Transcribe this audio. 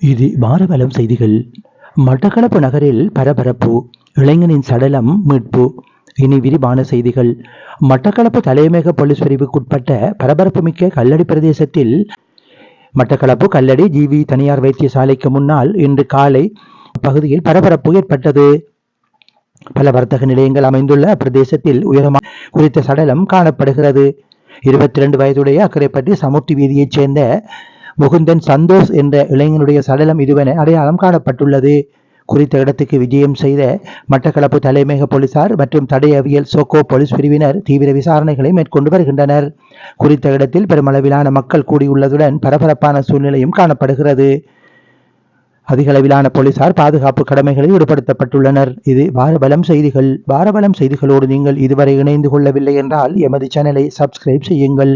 இது மாரபலம் செய்திகள். மட்டக்களப்பு நகரில் பரபரப்பு இளைஞனின் சடலம் மீட்பு. இனி விரிவான செய்திகள். மட்டக்களப்பு தலைமையக போலீஸ் பிரிவுக்குட்பட்ட பரபரப்புமிக்க கல்லடி பிரதேசத்தில் மட்டக்களப்பு கல்லடி ஜிவி தனியார் வைத்தியசாலைக்கு முன்னால் இன்று காலை பகுதியில் பரபரப்பு ஏற்பட்டது. பல வர்த்தக நிலையங்கள் அமைந்துள்ள அப்பிரதேசத்தில் உயரமான குறித்த சடலம் காணப்படுகிறது. இருபத்தி ரெண்டு வயதுடைய அக்கரைப்பட்டி சமுர்த்தி வீதியைச் சேர்ந்த முகுந்தன் சந்தோஷ் என்ற இளைஞனுடைய சடலம் இதுவென அடையாளம் காணப்பட்டுள்ளது. குறித்த இடத்துக்கு விஜயம் செய்த மட்டக்களப்பு தலைமையக போலீசார் மற்றும் தடையவியல் சோக்கோ போலீஸ் பிரிவினர் தீவிர விசாரணைகளை மேற்கொண்டு வருகின்றனர். குறித்த இடத்தில் பெருமளவிலான மக்கள் கூடியுள்ளதுடன் பரபரப்பான சூழ்நிலையும் காணப்படுகிறது. அதிகளவிலான போலீசார் பாதுகாப்பு கடமைகளில் ஈடுபடுத்தப்பட்டுள்ளனர். இது வாரபலம் செய்திகள். வாரபலம் செய்திகளோடு நீங்கள் இதுவரை இணைந்து கொள்ளவில்லை என்றால் எமது சேனலை சப்ஸ்கிரைப் செய்யுங்கள்.